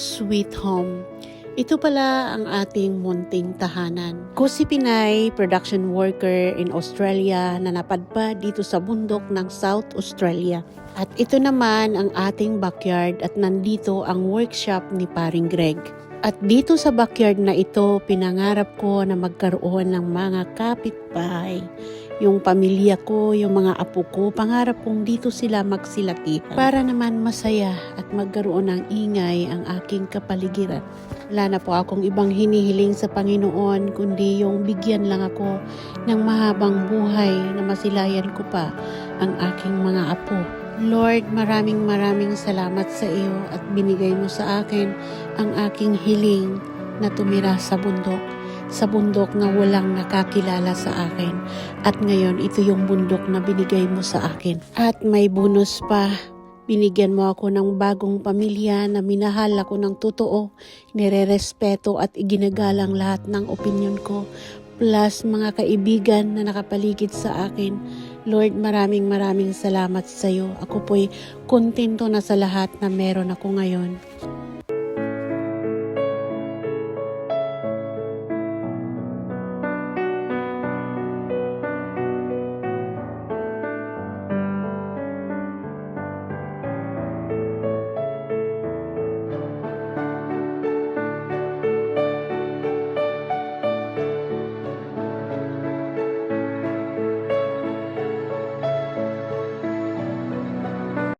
Sweet Home. Ito pala ang ating munting tahanan. Ko si Pinay, production worker in Australia na napadpad dito sa bundok ng South Australia. At ito naman ang ating backyard at nandito ang workshop ni Paring Greg. At dito sa backyard na ito, pinangarap ko na magkaroon ng mga kapitbahay. Yung pamilya ko, yung mga apo ko, pangarap kong dito sila magsilakihan. Para naman masaya at magkaroon ng ingay ang aking kapaligiran. Wala na po akong ibang hinihiling sa Panginoon, kundi yung bigyan lang ako ng mahabang buhay na masilayan ko pa ang aking mga apo. Lord, maraming maraming salamat sa iyo at binigay mo sa akin ang aking hiling na tumira sa bundok. Sa bundok na walang nakakilala sa akin. At ngayon, ito yung bundok na binigay mo sa akin. At may bonus pa. Binigyan mo ako ng bagong pamilya na minahal ako ng totoo, nire-respeto at iginagalang lahat ng opinion ko, plus mga kaibigan na nakapaligid sa akin. Lord, maraming maraming salamat sa iyo. Ako po'y kontento na sa lahat na meron ako ngayon.